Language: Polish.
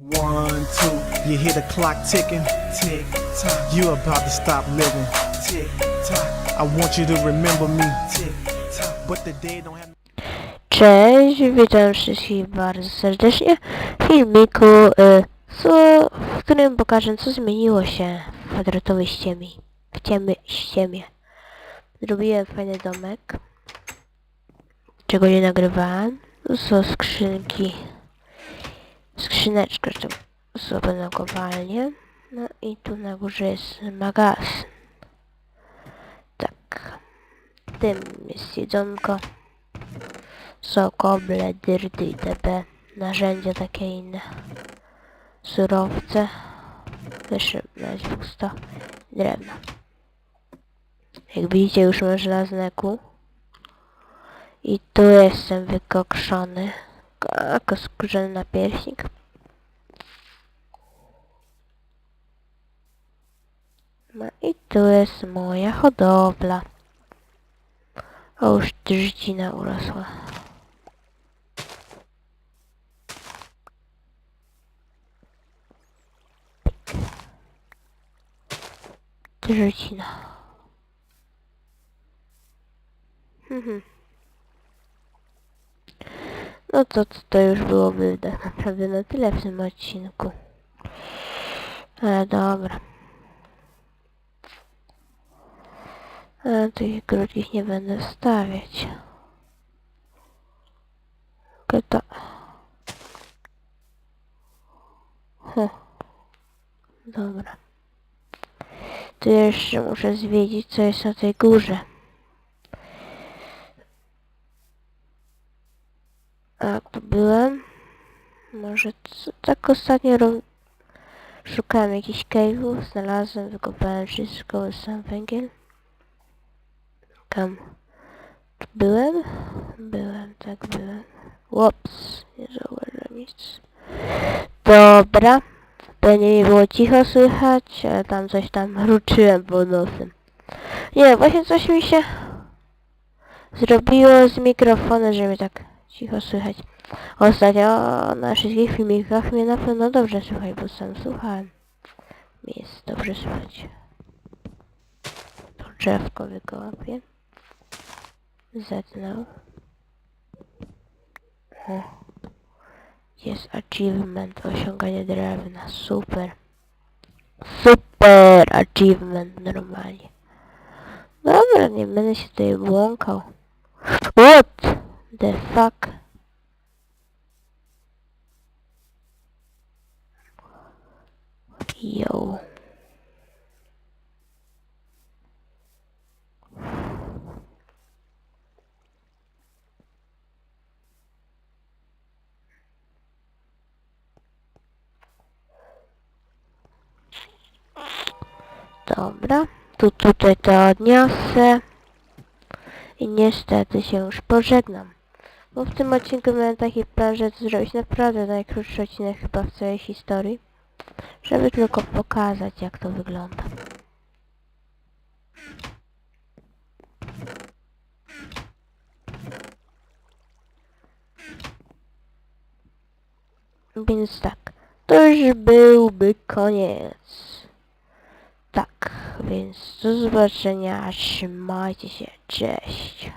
One, two, you hear the clock ticking. Tick tock, you about to stop living. Tick tock, I want you to remember me. Tick tock, but the day don't have. Cześć, witam wszystkich bardzo serdecznie w filmiku, y, co, w którym pokażę co zmieniło się w kwadratowej ściemie. W ciemy, ściemie. Zrobiłem fajny domek, czego nie nagrywałem. Są skrzynki, skrzyneczka, że sobie na kopalnię. No i tu na górze jest magazyn. Tak. Tym jest jedzonko są koble, dyrdy itp. Narzędzia takie inne. Surowce. Jeszcze nawet pusto. Drewno. Jak widzicie już mam żelazne kół. I tu jestem wykokszony. Jako skórzany napierśnik. No i tu jest moja hodowla. O, już drździna urosła. Drździna. Mhm. No to to już byłoby tak naprawdę na tyle w tym odcinku. Ale dobra. Ale tych krótkich nie będę stawiać. Tylko to. Huh. Dobra. Tu jeszcze muszę zwiedzić, co jest na tej górze. A, tu byłem. Może co, tak ostatnio ro... szukałem jakichś cave'ów, znalazłem, wykopałem wszystko, sam węgiel. Kam? Tu byłem? Byłem, tak byłem. Łops, nie zauważyłem nic. Dobra. Pewnie nie było cicho słychać, ale tam coś tam mruczyłem pod nosem. Nie, właśnie coś mi się zrobiło z mikrofonem, że mnie tak cicho słychać. Ostatnio na wszystkich filmikach mnie na pewno dobrze słychać, bo sam słuchałem. Mi jest dobrze słychać. To drzewko wykołapię. Zetnął. O. Jest achievement osiąganie drewna. Super. Super achievement normalnie. Dobra, nie będę się tutaj błąkał. What the fuck? Yo. Dobra, tu tutaj to odniosę. I niestety się już pożegnam. Bo w tym odcinku miałem taki plan, że zrobić naprawdę najkrótszy odcinek chyba w całej historii. Żeby tylko pokazać jak to wygląda. Więc tak, to już byłby koniec. Tak, więc do zobaczenia, trzymajcie się, cześć.